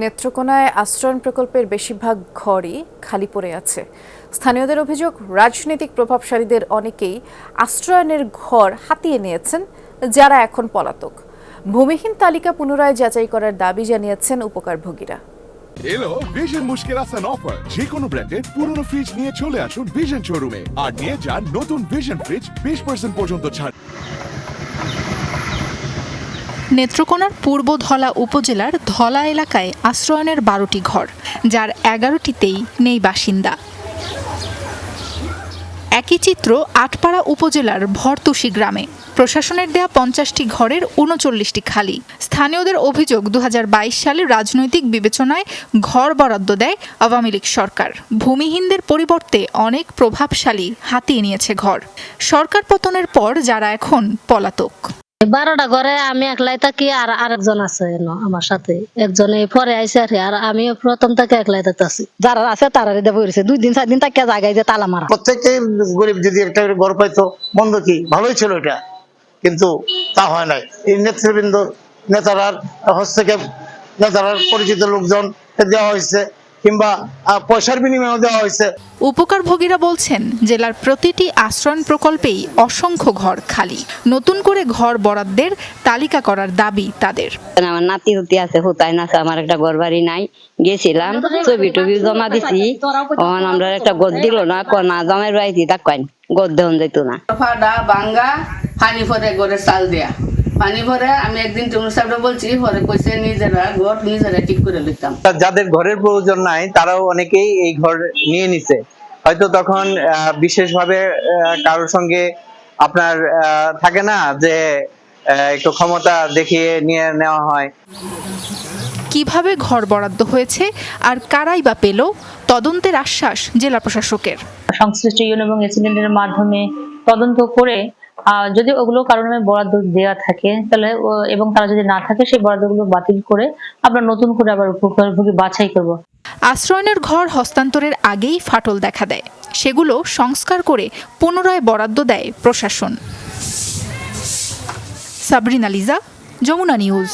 নেত্রকোনায় আশ্রয়ণ প্রকল্পের বেশিরভাগ ঘরই খালি পড়ে আছে। স্থানীয়দের অভিযোগ, রাজনৈতিক প্রভাবশালীদের অনেকেই আশ্রয়নের ঘর হাতিয়ে নিয়েছেন, যারা এখন পলাতক। ভূমিহীন তালিকা পুনরায় যাচাই করার দাবি জানিয়েছেন উপকারভোগীরা। এলো ভিশন মুশকিল আসান অফার যে কোনো ব্র্যান্ডের পুরনো ফ্রিজ নিয়ে চলে আসুন ভিশন শোরুমে আর নিয়ে যান নতুন ভিশন ফ্রিজ বিশ পার্সেন্ট পর্যন্ত ছাড়। নেত্রকোনার পূর্ব ধলা উপজেলার ধলা এলাকায় আশ্রয়নের বারোটি ঘর, যার এগারোটিতেই নেই বাসিন্দা। একই চিত্র আটপাড়া উপজেলার ভরতুষি গ্রামে। প্রশাসনের দেয়া পঞ্চাশটি ঘরের উনচল্লিশটি খালি। স্থানীয়দের অভিযোগ দু হাজার বাইশ সালে রাজনৈতিক বিবেচনায় ঘর বরাদ্দ দেয় আওয়ামী লীগ সরকার। ভূমিহীনদের পরিবর্তে অনেক প্রভাবশালী হাতিয়ে নিয়েছে ঘর। সরকার পতনের পর যারা এখন পলাতক। বারোটা ঘরে আমি একলাই থাকি আর আরেকজন আছে আমার সাথে। একজনে পরে আইসে আর আর আমি প্রথম থেকে একলাই থাকতেছি। যারা আছে তারা দেবো দুই দিন, চার দিন তাকে জায়গায় যে তালা মারা। প্রত্যেককে গরিব যদি একটা ঘর পাইতো, বন্ধ কি? ভালোই ছিল এটা। কিন্তু তা হয় নাই। এই নেতৃবৃন্দ নেতারার হস্তক্ষেপ নেতারার পরিচিত লোকজন দেওয়া হয়েছে। কিংবা পয়সার বিনিময়ে দেওয়া হয়েছে। উপকারভোগীরা বলছেন জেলার প্রতিটি আশ্রয়ণ প্রকল্পেই অসংখ্য ঘর খালি। নতুন করে ঘর বরাদ্দের তালিকা করার দাবি তাদের। আমার নাতি হুতি আছে হুতাই আছে আমার একটা ঘর বাড়ি নাই। গেছিলাম ছবি টবি জমা দিছি। তখন আমরা একটা গদ দিল না ক- না জমের বাড়িতে তা কয়েন গদ দেওয়া যেত না। ফাডা বাঙ্গা পানি ভরে ঘরে চাল দেয়া। পানি ভরে আমি একদিন সাহেবরা বলছি পরে কইছে নিজেরা ঘর নিজেরা ঠিক করে লিখতাম যাদের ঘরের প্রয়োজন নাই তারাও অনেকেই এই ঘর নিয়ে নিছে। হয়তো তখন বিশেষভাবে কারোর সঙ্গে আপনার থাকে না যে একটু ক্ষমতা দেখিয়ে নিয়ে নেওয়া হয়। কীভাবে ঘর বরাদ্দ হয়েছে আর কারাই বা পেল তদন্তের আশ্বাস জেলা প্রশাসকের। সংশ্লিষ্ট ইউন এবং এসিডেন্টের মাধ্যমে তদন্ত করে যদি ওগুলো কারণে বরাদ্দ দেওয়া থাকে, তাহলে এবং তারা যদি না থাকে, সেই বরাদ্দগুলো বাতিল করে আমরা নতুন করে আবার উপকারভোগী বাছাই করব। আশ্রয়নের ঘর হস্তান্তরের আগেই ফাটল দেখা দেয়। সেগুলো সংস্কার করে পুনরায় বরাদ্দ দেয় প্রশাসন। সাবরিনা লিজা, যমুনা নিউজ।